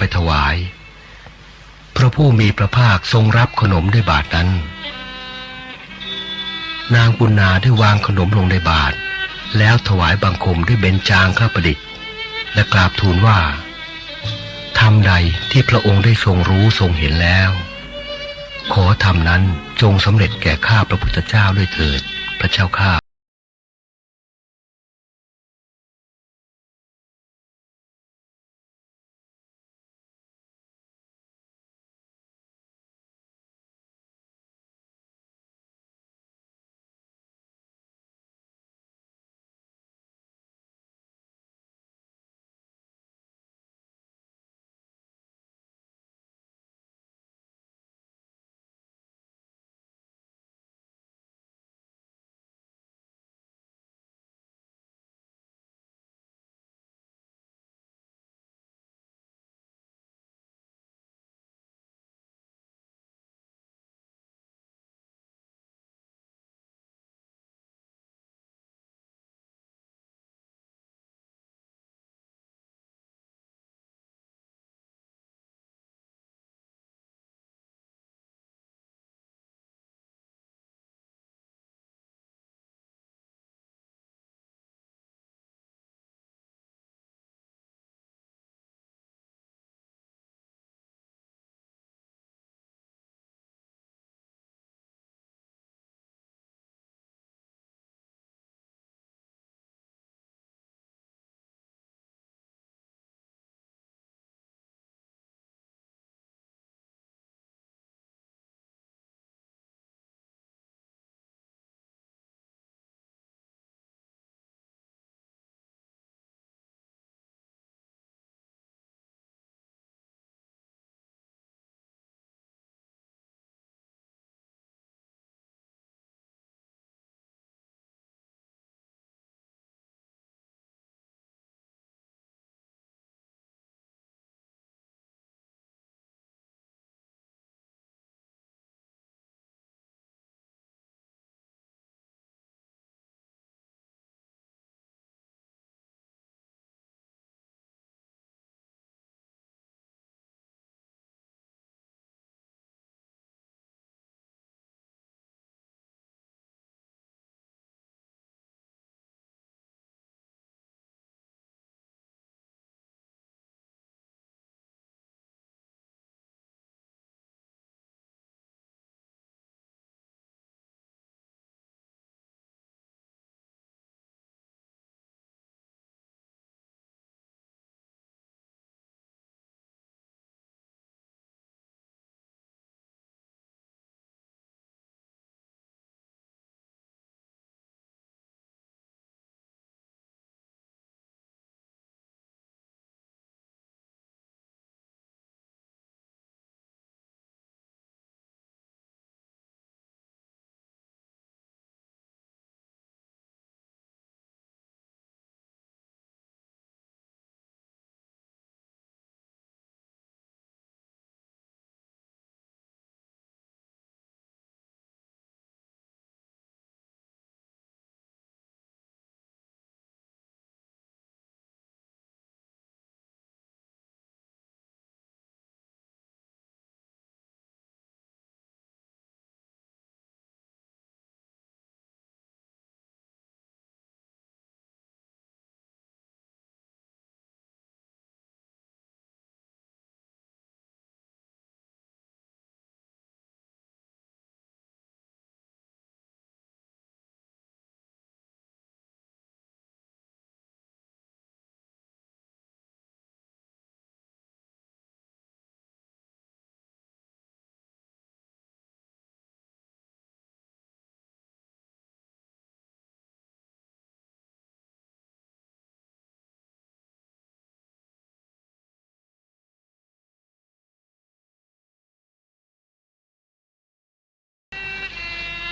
ไปถวาย พระผู้มีพระภาคทรงรับขนมด้วยบาทนั้น นางปุณนาได้วางขนมลงในบาท แล้วถวายบังคมด้วยเบญจางข้าประดิษฐ์ และกราบทูลว่าทำใดที่พระองค์ได้ทรงรู้ทรงเห็นแล้ว ขอทำนั้นจงสำเร็จแก่ข้าพระพุทธเจ้าด้วยเถิด พระเจ้าข้า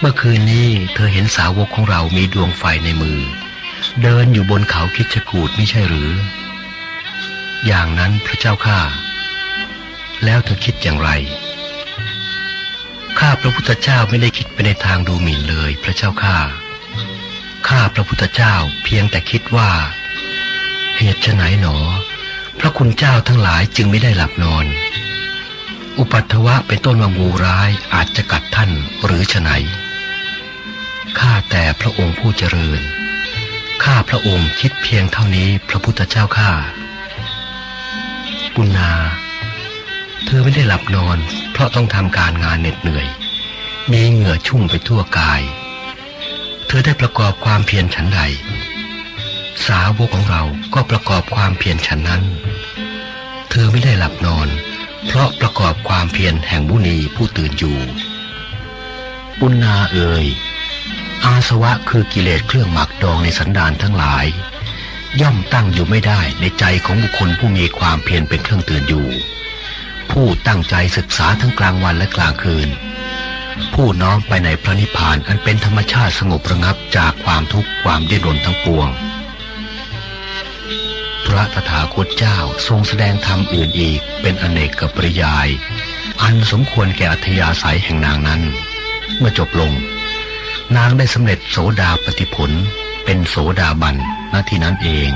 เมื่อคืนนี้เธอเห็นสาวกของเรามีดวงไฟในมือ เดินอยู่บนเขาคิดจกูดไม่ใช่หรือ อย่างนั้นพระเจ้าข้าแล้วเธอคิดอย่างไรข้าพระพุทธเจ้าไม่ได้คิดไปในทางดูหมิ่นเลยพระเจ้าข้าข้าพระพุทธเจ้าเพียงแต่คิดว่า เหตุไฉนหนอ พระคุณเจ้าทั้งหลายจึงไม่ได้หลับนอน อุปัตถวะเป็นต้นว่างูร้ายอาจจะกัดท่านหรือฉะไหน ข้าแต่พระองค์ผู้เจริญ ข้าพระองค์คิดเพียงเท่านี้พระพุทธเจ้าข้าปุณนา เธอไม่ได้หลับนอน เพราะต้องทำการงานเหน็ดเหนื่อย มีเหงื่อชุ่มไปทั่วกาย เธอได้ประกอบความเพียรฉันใด สาวกของเราก็ประกอบความเพียรฉันนั้น เธอไม่ได้หลับนอน เพราะประกอบความเพียรแห่งมุนีผู้ตื่นอยู่ ปุณนาเอ่ย อาสวะคือกิเลสเครื่องหมักดองในสันดานทั้งหลาย ย่อมตั้งอยู่ไม่ได้ในใจของบุคคลผู้มีความเพียรเป็นเครื่องเตื่นอยู่ ผู้ตั้งใจศึกษาทั้งกลางวันและกลางคืน ผู้น้อมไปในพระนิพพานอันเป็นธรรมชาติสงบระงับจากความทุกข์ความดิ้นรนทั้งปวง พระตถาคตเจ้าทรงแสดงธรรมอื่นอีกเป็นอเนกกับปริยาย อันสมควรแก่อัธยาศัยแห่งนางนั้น เมื่อจบลง นางได้สำเร็จโสดาปฏิผล เป็นโสดาบันณที่นั้นเอง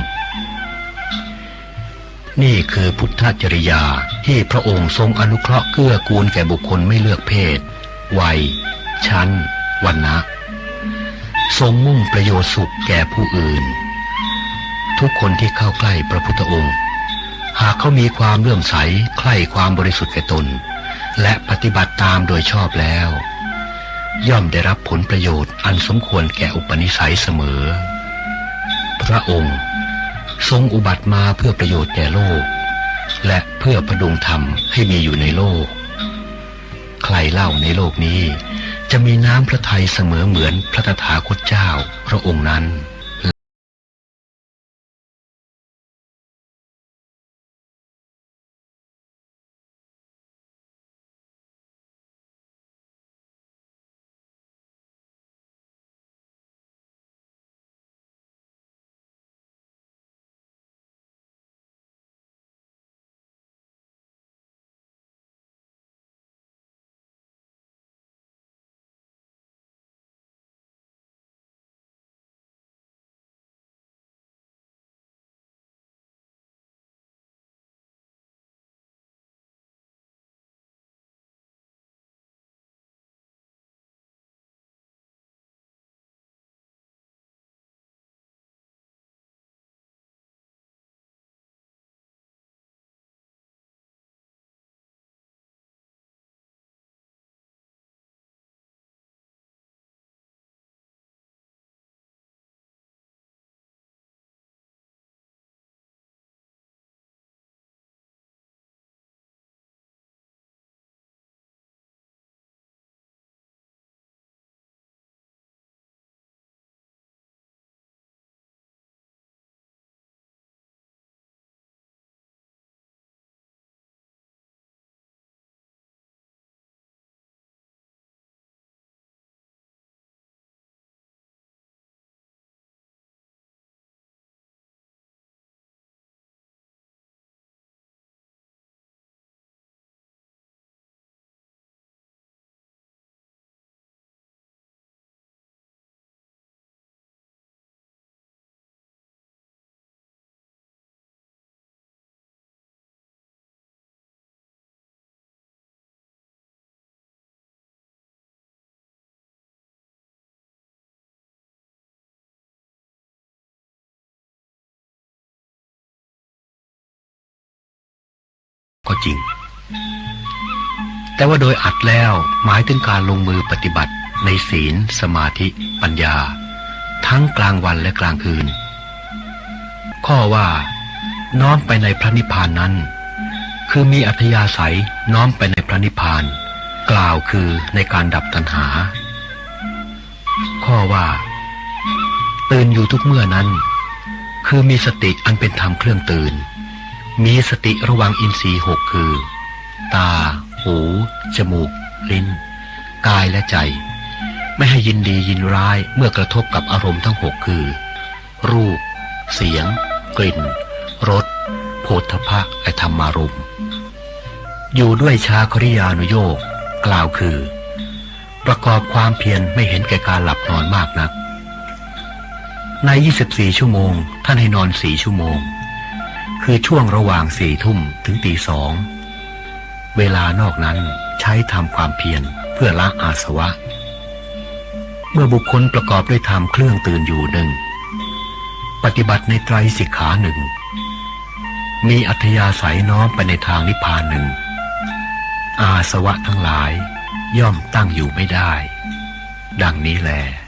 นี่คือพุทธจริยาที่พระองค์ทรงอนุเคราะห์เกื้อกูลแก่บุคคลไม่เลือกเพศ วัย ชั้น วันนะทรงมุ่งประโยชน์สุขแก่ผู้อื่น ทุกคนที่เข้าใกล้พระพุทธองค์ หากเขามีความเลื่อมใสใคร่ความบริสุทธิ์แก่ตน และปฏิบัติตามโดยชอบแล้ว ย่อมได้รับผลประโยชน์อันสมควรแก่อุปนิสัยเสมอ พระองค์ทรงอุบัติมาเพื่อประโยชน์แก่โลก และเพื่อประดุงธรรมให้มีอยู่ในโลก ใครเล่าในโลกนี้ จะมีน้ำพระทัยเสมอเหมือนพระตถาคตเจ้าพระองค์นั้น ก็จริง แต่ว่าโดยอัดแล้วหมายถึงการลงมือปฏิบัติในศีล สมาธิ ปัญญา ทั้งกลางวันและกลางคืน ข้อว่า น้อมไปในพระนิพพานนั้น คือมีอัธยาศัยน้อมไปในพระนิพพาน กล่าวคือในการดับตัณหา ข้อว่า ตื่นอยู่ทุกเมื่อนั้น คือมีสติอันเป็นธรรมเครื่องตื่น มีสติระวังอินทรีย์หกคือ ตา หู จมูก ลิ้น กายและใจ ไม่ให้ยินดียินร้ายเมื่อกระทบกับอารมณ์ทั้งหกคือ รูป เสียง กลิ่น รสโผฏฐพะและธรรมารมณ์อยู่ด้วยชาคริยานุโยกกล่าวคือ ประกอบความเพียรไม่เห็นแก่การหลับนอนมากนัก ใน 24 ชั่วโมง ท่านให้นอน4ชั่วโมง คือช่วงระหว่างสี่ทุ่มถึงตีสอง เวลานอกนั้นใช้ทำความเพียรเพื่อละอาสวะ เมื่อบุคคลประกอบด้วยธรรมเครื่องตื่นอยู่หนึ่ง ปฏิบัติในไตรสิกขาหนึ่ง มีอัธยาศัยน้อมไปในทางนิพพานหนึ่ง อาสวะทั้งหลายย่อมตั้งอยู่ไม่ได้ ดังนี้แหละ